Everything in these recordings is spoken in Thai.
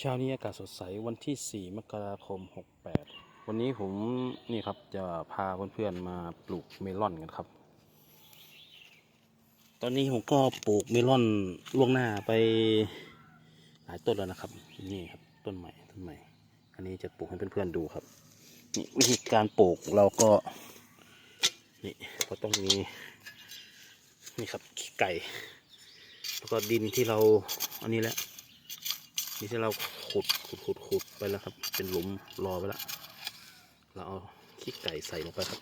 เช้านี้อากาศสดใสวันที่ 4 มกราคม 68 วันนี้ผมนี่ครับจะพาเพื่อนๆมาปลูกเมลอนกันครับ ตอนนี้ผมก็ปลูกเมลอนล่วงหน้าไปหลายต้นแล้วนะครับ นี่ครับต้นใหม่ต้นใหม่ อันนี้จะปลูกให้เพื่อนๆดูครับนี่วิธีการปลูกเราก็นี่ก็ต้องมีนี่ครับขี้ไก่ แล้วก็ดินที่เราอันนี้แหละ นี่ที่เราขุดขุดขุดขุดไปแล้วครับ เป็นหลุมรอไปแล้วเราเอาขี้ไก่ใส่ลงไปครับ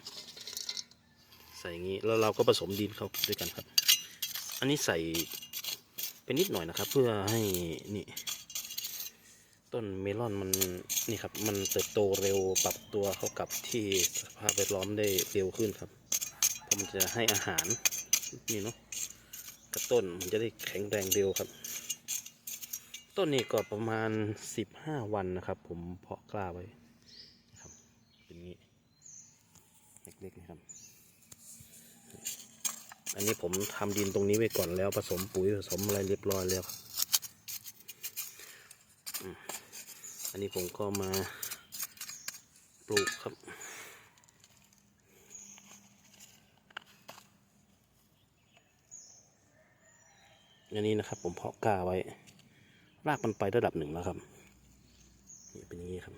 ใส่อย่างนี้แล้วเราก็ผสมดินเข้าด้วยกันครับ อันนี้ใส่เป็นนิดหน่อยนะครับ เพื่อให้นี่ต้นเมลอนมันนี่ครับมันเติบโตเร็วปรับตัวเข้ากับที่สภาพแวดล้อมได้เร็วขึ้นครับเพราะมันจะให้อาหารนี่เนาะกับต้นมันจะได้แข็งแรงเร็วครับ ต้นนี้ก็ประมาณสิบห้าวันนะครับ ผมเพาะกล้าไว้นะครับ เป็นงี้เล็กๆนะครับ อันนี้ผมทำดินตรงนี้ไว้ก่อนแล้วผสมปุ๋ยผสมอะไรเรียบร้อยแล้วอันนี้ผมก็มาปลูกครับอันนี้นะครับผมเพาะกล้าไว้ รากมันไประดับหนึ่งแล้วครับนี่เป็นอย่างนี้ครับ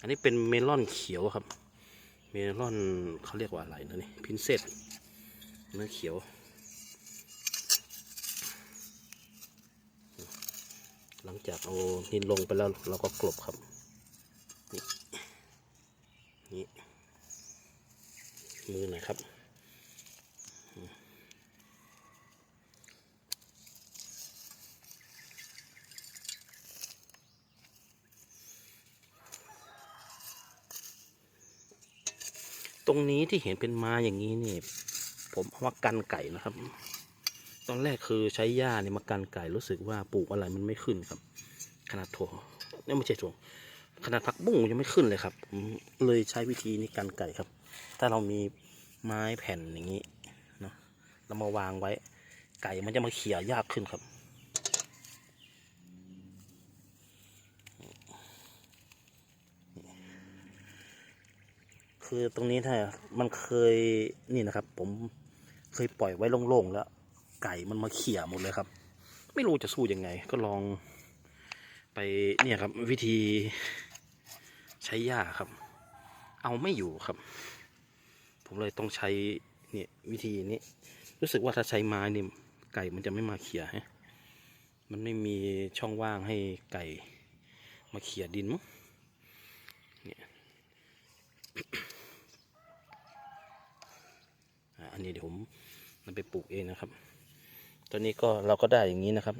อันนี้เป็นเมลอนเขียวครับ เมลอนเขาเรียกว่าอะไรนะนี่พินเซตเนื้อเขียว หลังจากเอานินลงไปแล้วเราก็กลบครับ นี่นี่มือหน่อยครับ ตรงนี้ที่เห็นเป็นมาอย่างนี้นี่ ผมเอามากันไก่นะครับ ตอนแรกคือใช้หญ้าเนี่ยมากันไก่รู้สึกว่าปลูกอะไรมันไม่ขึ้นครับ ขนาดถั่วนี่ไม่ใช่ถั่วขนาดผักบุ้งยังไม่ขึ้นเลยครับผมเลยใช้วิธีนี้กันไก่ครับ ถ้าเรามีไม้แผ่นอย่างนี้เนาะเรามาวางไว้ ไก่มันจะมาเขี่ยยากขึ้นครับ คือตรงนี้ถ้ามันเคยนี่นะครับ ผมเคยปล่อยไว้โล่งๆแล้ว ไก่มันมาเขี่ยหมดเลยครับ ไม่รู้จะสู้ยังไง ก็ลองไปเนี่ยครับ วิธีใช้หญ้าครับ เอาไม่อยู่ครับ ผมเลยต้องใช้เนี่ยวิธีนี้ รู้สึกว่าถ้าใช้ไม้นี่ไก่มันจะไม่มาเขี่ยฮะมันไม่มีช่องว่างให้ไก่มาเขี่ยดินมั้ง อันนี้เดี๋ยวผมนำไปปลูกเองนะครับ ตอนนี้ก็เราก็ได้อย่างนี้นะครับ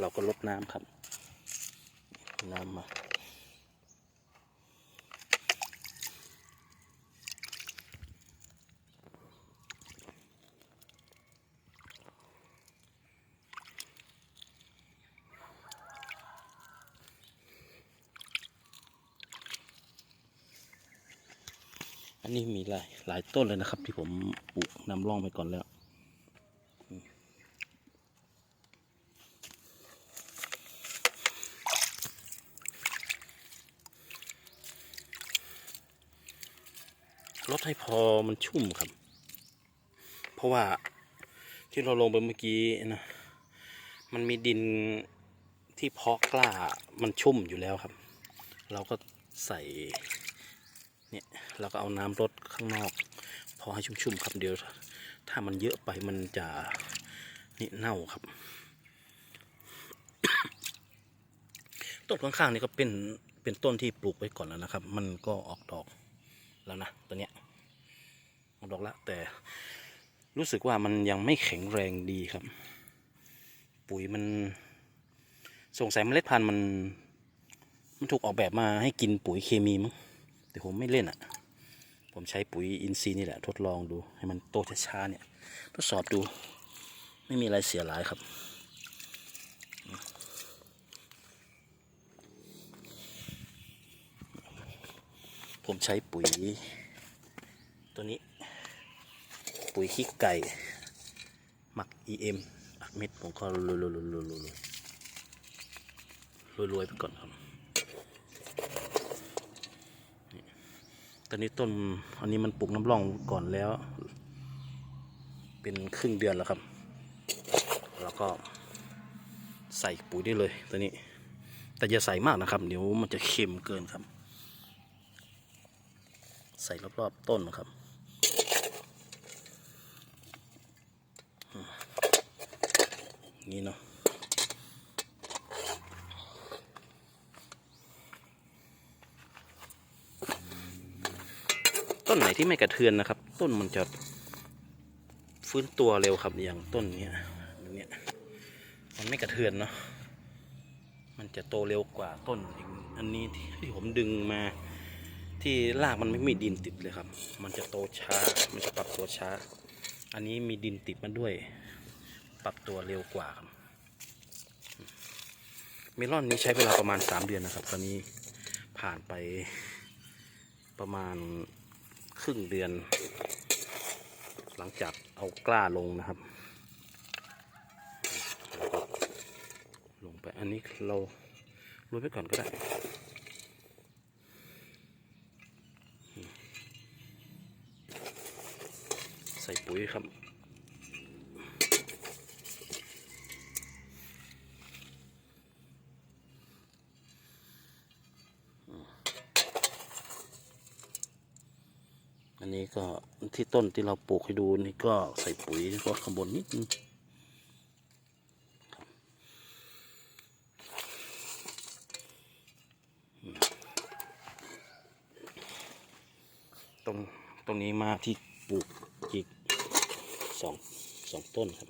เราก็ลดน้ำครับ น้ำมา อันนี้มีหลายหลายต้นเลยนะครับ ที่ผมปลูกนำร่องไปก่อนแล้วลดให้พอมันชุ่มครับ เพราะว่าที่เราลงไปเมื่อกี้นะ มันมีดินที่เพาะกล้ามันชุ่มอยู่แล้วครับ เราก็ใส่ เนี่ยเราก็เอาน้ำรดข้างนอก พอให้ชุ่มๆครับเดี๋ยวถ้ามันเยอะไปมันจะนี่เน่าครับต้นข้างๆนี่ก็เป็นเป็นต้นที่ปลูกไว้ก่อนแล้วนะครับ มันก็ออกดอกแล้วนะตัวเนี้ยออกดอกแล้วแต่รู้สึกว่ามันยังไม่แข็งแรงดีครับ ปุ๋ยมันสงสัยเมล็ดพันธุ์มัน มันถูกออกแบบมาให้กินปุ๋ยเคมีมั้ง แต่ผมไม่เล่นอะ่ะ ผมใช้ปุ๋ยอินทรีย์นี่แหละ ทดลองดูให้มันโตช้าๆเนี่ยทดสอบดู ไม่มีอะไรเสียหลายครับผมใช้ปุ๋ย ตัวนี้ ปุ๋ยขี้ไก่ หมัก EM อัดเม็ดผมก็โรยๆๆๆๆๆโรยๆไปก่อนครับนี่ต อนนี้ต้นอันนี้มันปลูกน้ำร่องก่อนแล้ว เป็นครึ่งเดือนแล้วครับ แล้วก็ใส่ปุ๋ยได้เลยตัวนี้ แต่อย่าใส่มากนะครับ เดี๋ยวมันจะเค็มเกินครับ ใส่รอบๆต้นนะครับนี่เนาะ ต้นไหนที่ไม่กระเทือนนะครับ ต้นมันจะฟื้นตัวเร็วครับอย่างต้นเนี้ยอันเนี้ยมันไม่กระเทือนเนาะมันจะโตเร็วกว่าต้นอีกอันนี้ที่ที่ผมดึงมาที่รากมันไม่มีดินติดเลยครับ มันจะโตช้า มันจะปรับตัวช้า อันนี้มีดินติดมาด้วย ปรับตัวเร็วกว่าครับ เมลอนนี้ใช้เวลาประมาณ 3 เดือนนะครับ ตอนนี้ผ่านไปประมาณ ครึ่งเดือน หลังจากเอากล้าลงนะครับ ลงไปอันนี้เราโรยไปก่อนก็ได้ใส่ปุ๋ยครับ ก็ที่ต้นที่เราปลูกให้ดูนี่ก็ใส่ปุ๋ยก็ข้างบนนิดนึงตรงตรงนี้มาที่ปลูกอีกสองสองต้นครับ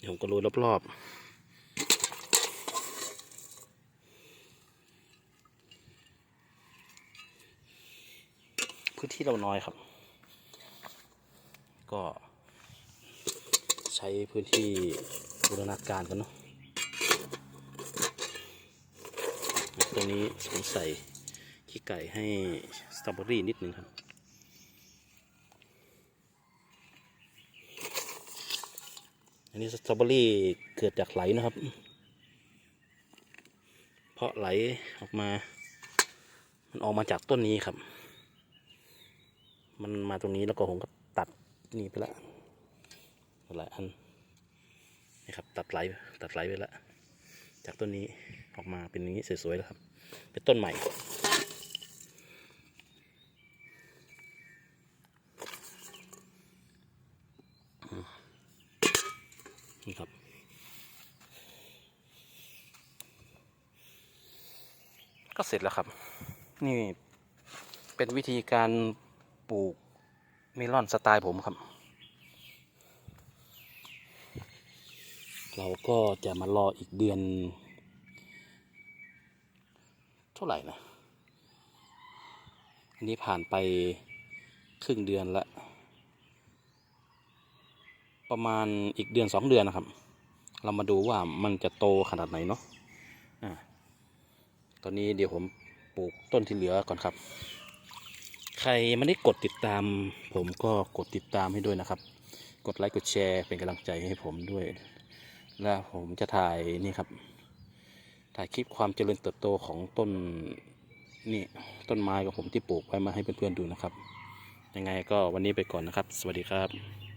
เดี๋ยวผมก็โรยรอบๆ พื้นที่เราน้อยครับ ก็ใช้พื้นที่บูรณาการกันเนาะตรงนี้ผมใส่ขี้ไก่ให้สตรอเบอรี่นิดนึงครับอันนี้สตรอเบอรี่เกิดจากไหลนะครับ เพราะไหลออกมา มันออกมาจากต้นนี้ครับ มันมาตรงนี้แล้วก็ผมก็ตัดนี่ไปละหลายอันนี่ครับตัดไหลตัดไหลไปละจากต้นนี้ออกมาเป็นอย่างนี้สวยๆแล้วครับ เป็นต้นใหม่นี่ครับก็เสร็จแล้วครับ นี่เป็นวิธีการ ปลูกเมลอนสไตล์ผมครับ เราก็จะมารออีกเดือน เท่าไหร่นะ อันนี้ผ่านไปครึ่งเดือนละ ประมาณอีกเดือนสองเดือนนะครับ เรามาดูว่ามันจะโตขนาดไหนเนาะ อ่า ตอนนี้เดี๋ยวผมปลูกต้นที่เหลือก่อนครับ ใครไม่ได้กดติดตาม ผมก็กดติดตามให้ด้วยนะครับ กดไลค์กดแชร์เป็นกำลังใจให้ผมด้วย และผมจะถ่ายนี่ครับ ถ่ายคลิปความเจริญเติบโตของต้นนี่ต้นไม้ของผมที่ปลูกไว้มาให้เพื่อนๆดูนะครับ ยังไงก็วันนี้ไปก่อนนะครับ สวัสดีครับ